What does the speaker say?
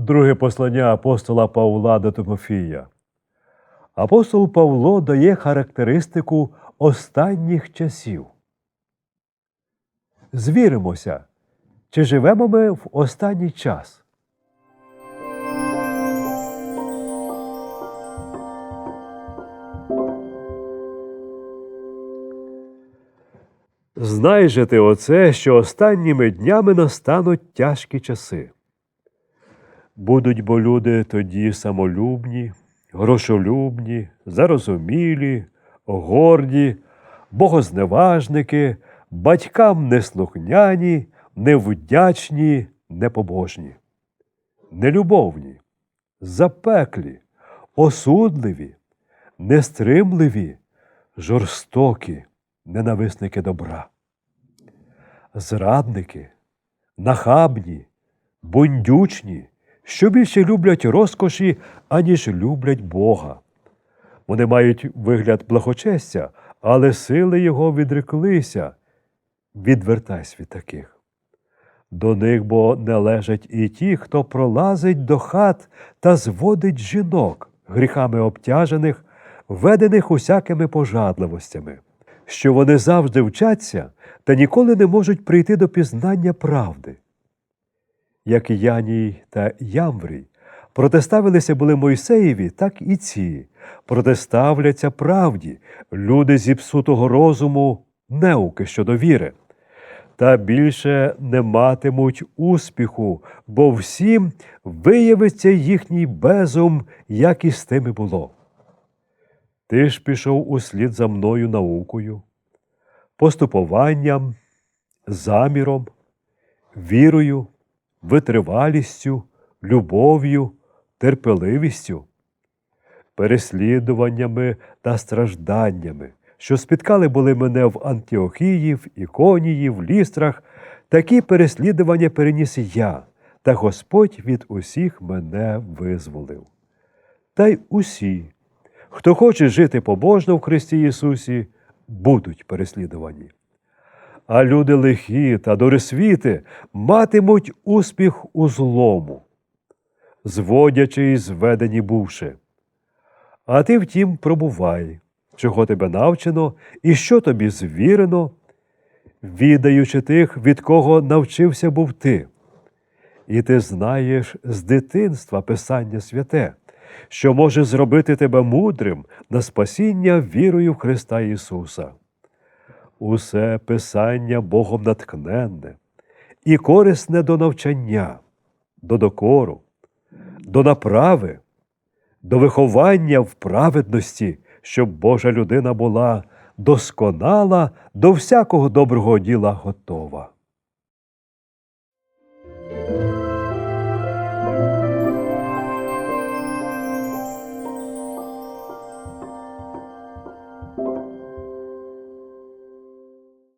Друге послання апостола Павла до Тимофія. Апостол Павло дає характеристику останніх часів. Звіримося, чи живемо ми в останній час. Знай же ти оце, що останніми днями настануть тяжкі часи. Будуть бо люди тоді самолюбні, грошолюбні, зарозумілі, горді, богозневажники, батькам неслухняні, невдячні, непобожні, нелюбовні, запеклі, осудливі, нестримливі, жорстокі, ненависники добра, зрадники, нахабні, бундючні, що більше люблять розкоші, аніж люблять Бога. Вони мають вигляд благочестя, але сили його відреклися. Відвертайся від таких. До них бо належать і ті, хто пролазить до хат та зводить жінок, гріхами обтяжених, ведених усякими пожадливостями, що вони завжди вчаться та ніколи не можуть прийти до пізнання правди як Яній та Ямврій, протиставилися були Мойсеєві, так і ці, протиставляться правді, люди зіпсутого розуму, неуки щодо віри. Та більше не матимуть успіху, бо всім виявиться їхній безум, як і з тими було. Ти ж пішов услід за мною наукою, поступуванням, заміром, вірою, витривалістю, любов'ю, терпеливістю, переслідуваннями та стражданнями, що спіткали були мене в Антіохії, в Іконії, в лістрах, такі переслідування переніс я, та Господь від усіх мене визволив. Та й усі, хто хоче жити побожно в Христі Ісусі, будуть переслідувані а люди лихі та дорисвіти матимуть успіх у злому, зводячи і зведені бувши. А ти втім пробувай, чого тебе навчено і що тобі звірено, відаючи тих, від кого навчився був ти. І ти знаєш з дитинства Писання святе, що може зробити тебе мудрим на спасіння вірою в Христа Ісуса усе писання Богом наткненне і корисне до навчання, до докору, до направи, до виховання в праведності, щоб Божа людина була досконала до всякого доброго діла готова.